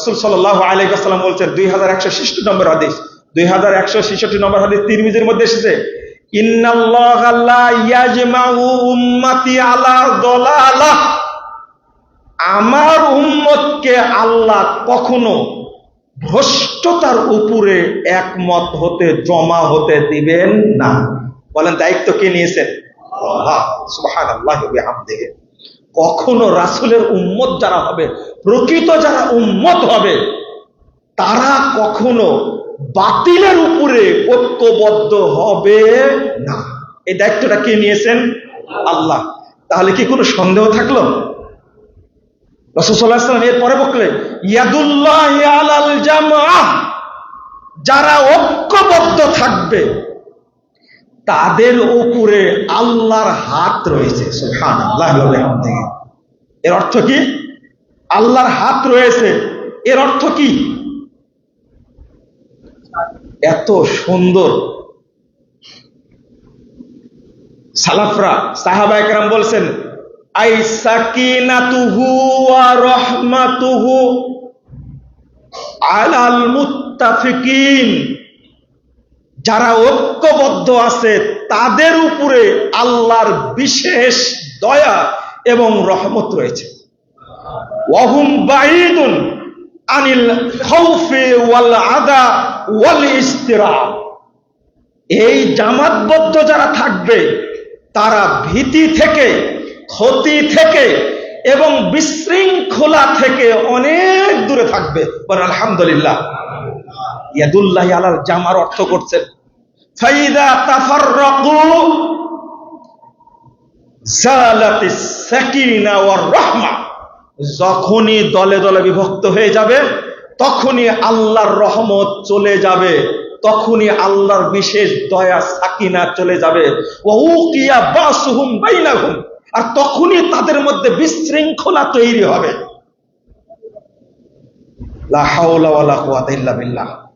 রাসুল সাল্লাহ আলাইসাল্লাম বলছেন, দুই হাজার একশো ষষ্টি নম্বর হাদিস। দুই হাজার একশো ছেষট্টি নম্বর হাদিস তিরমিজের মধ্যে এসেছে আল্লাহ আমার উম্মতকে আল্লাহ কখনো ভ্রষ্টতার উপরে একমত হতে, জমা হতে দিবেন না। বলেন, দায়িত্ব কে নিয়েছেন? আল্লাহ। সুবহানাল্লাহি ওয়া বিহামদিহি। কখনো রাসূলের উম্মত যারা হবে, প্রকৃত যারা উম্মত হবে, তারা কখনো বাতিলের উপরে ঐক্যবদ্ধ হবে না। এই দায়িত্বটা কে নিয়েছেন? আল্লাহ। তাহলে কি কোনো সন্দেহ থাকল? রসুসাল্লাহাম এর পরে বকলেন ইয়াদুল্লাহ আলাল জামাহ যারা ঐক্যবদ্ধ থাকবে তাদের উপরে আল্লাহর হাত রয়েছে এর অর্থ কি? আল্লাহর হাত রয়েছে, এর অর্থ কি? এত সুন্দর। সালাফরা, সাহাবা একরাম বলছেন, আই সাকিনাতুহু ওয়া রাহমাতুহু আলাল মুত্তাফিকিন। যারা ঐক্যবদ্ধ আছে, তাদের উপরে আল্লাহর বিশেষ দয়া এবং রহমত রয়েছে। আনিল ওয়াল আদা এই জামাতবদ্ধ যারা থাকবে, তারা ভীতি থেকে, ক্ষতি থেকে এবং বিশৃঙ্খলা থেকে অনেক দূরে থাকবে। আলহামদুলিল্লাহ। আলার জামার অর্থ করছেন ফাইদা তাফাররাকু জালাতিস সাকিনা ওয়ার রাহমা। যখনই দলে দলে বিভক্ত হয়ে যাবে, তখনই আল্লাহর রহমত চলে যাবে, তখনই আল্লাহর বিশেষ দয়া, সাকিনা চলে যাবে। আর তখনই তাদের মধ্যে বিশৃঙ্খলা তৈরি হবে। লা হাওলা ওয়ালা কুওয়াতা ইল্লা বিল্লাহ।